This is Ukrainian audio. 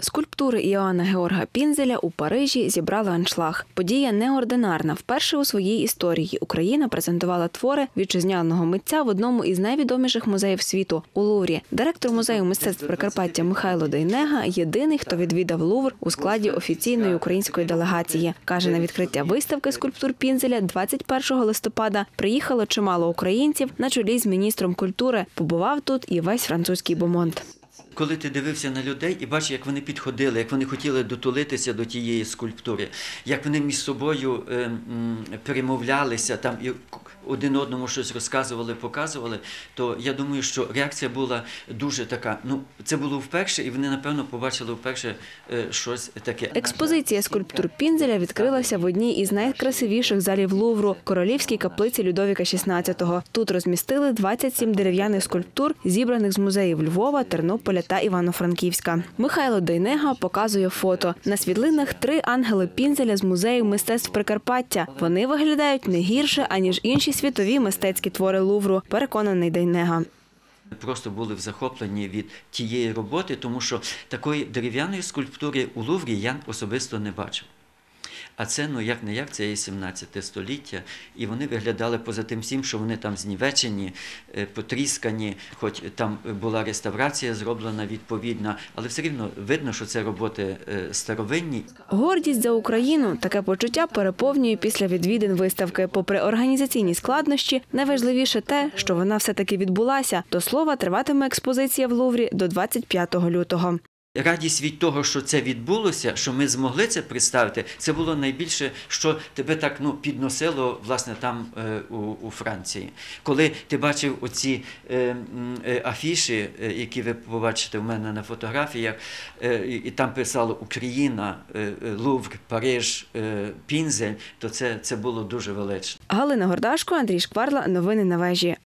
Скульптури Іоанна Георга Пінзеля у Парижі зібрали аншлаг. Подія неординарна. Вперше у своїй історії Україна презентувала твори вітчизняного митця в одному із найвідоміших музеїв світу у Луврі. Директор музею мистецтв Прикарпаття Михайло Дейнега єдиний, хто відвідав Лувр у складі офіційної української делегації. каже на відкриття виставки скульптур Пінзеля 21 листопада приїхало чимало українців на чолі з міністром культури. Побував тут і весь французький бомонд. Коли ти дивився на людей і бачив, як вони підходили, як вони хотіли дотулитися до тієї скульптури, як вони між собою е, перемовлялися там і один одному щось розказували, показували, то я думаю, що реакція була дуже така. Ну, це було вперше, і вони, напевно, побачили вперше е, щось таке. Експозиція скульптур Пінзеля відкрилася в одній із найкрасивіших залів Лувру королівській каплиці Людовіка XVI. Тут розмістили 27 дерев'яних скульптур, зібраних з музеїв Львова, Тернополя та Івано-Франківська. Михайло Дейнега показує фото. На світлинах три ангели Пінзеля з музею мистецтв Прикарпаття. Вони виглядають не гірше аніж інші світові мистецькі твори Лувру. Переконаний Дейнега. Просто були в захопленні від тієї роботи, тому що такої дерев'яної скульптури у Луврі я особисто не бачив. А це, ну як не як, це є 17 століття, і вони виглядали поза тим всім, що вони там знівечені, е, потріскані, хоч там була реставрація зроблена відповідна, але все рівно видно, що це роботи е, старовинні. Гордість за Україну таке почуття переповнює після відвідин виставки. Попри організаційні складнощі, найважливіше те, що вона все таки відбулася. До слова, триватиме експозиція в Луврі до 25 лютого. Радість від того, що це відбулося, що ми змогли це представити, це було найбільше, що тебе так ну, підносило власне там е, у, у Франції. Коли ти бачив оці е, е, афіші, е, які ви побачите в мене на фотографіях, е, і, і там писало Україна, е, е, Лувр, Париж, е, Пінзель, то це, це було дуже велично. Галина Гордашко, Андрій Шкварла. Новини на вежі.